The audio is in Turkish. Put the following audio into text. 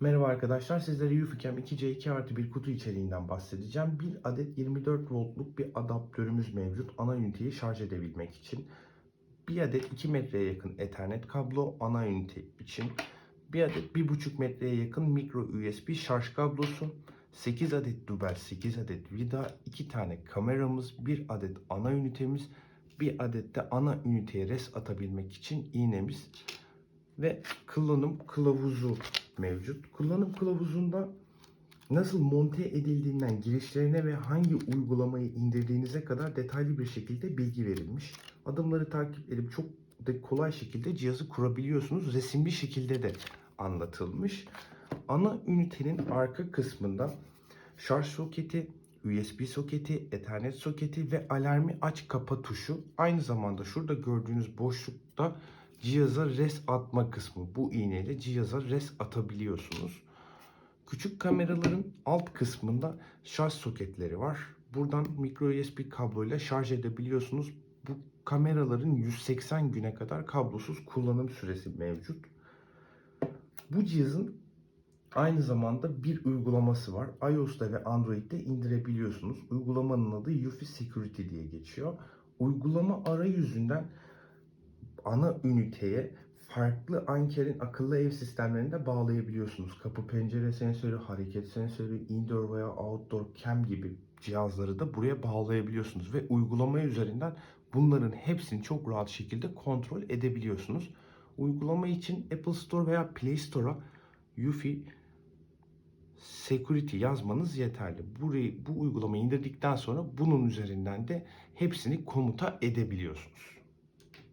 Merhaba arkadaşlar, sizlere UFICAM 2C2 artı bir kutu içeriğinden bahsedeceğim. Bir adet 24 voltluk bir adaptörümüz mevcut ana üniteyi şarj edebilmek için. Bir adet 2 metreye yakın ethernet kablo ana ünite için. Bir adet 1,5 metreye yakın micro USB şarj kablosu. 8 adet dubel, 8 adet vida, 2 tane kameramız, 1 adet ana ünitemiz, bir adet de ana üniteye res atabilmek için iğnemiz ve kullanım kılavuzu mevcut. Kullanım kılavuzunda nasıl monte edildiğinden girişlerine ve hangi uygulamayı indirdiğinize kadar detaylı bir şekilde bilgi verilmiş. Adımları takip edip çok da kolay şekilde cihazı kurabiliyorsunuz. Resimli şekilde de anlatılmış. Ana ünitenin arka kısmında şarj soketi, USB soketi, Ethernet soketi ve alarmı aç kapa tuşu. Aynı zamanda şurada gördüğünüz boşlukta cihaza res atma kısmı. Bu iğneyle cihaza res atabiliyorsunuz. Küçük kameraların alt kısmında şarj soketleri var. Buradan micro USB kabloyla şarj edebiliyorsunuz. Bu kameraların 180 güne kadar kablosuz kullanım süresi mevcut. Bu cihazın aynı zamanda bir uygulaması var. iOS'ta ve Android'de indirebiliyorsunuz. Uygulamanın adı UFI Security diye geçiyor. Uygulama arayüzünden ana üniteye farklı Anker'in akıllı ev sistemlerinde bağlayabiliyorsunuz. Kapı pencere sensörü, hareket sensörü, indoor veya outdoor cam gibi cihazları da buraya bağlayabiliyorsunuz ve uygulama üzerinden bunların hepsini çok rahat şekilde kontrol edebiliyorsunuz. Uygulama için Apple Store veya Play Store'a UFI Security yazmanız yeterli. Burayı bu uygulamayı indirdikten sonra bunun üzerinden de hepsini komuta edebiliyorsunuz.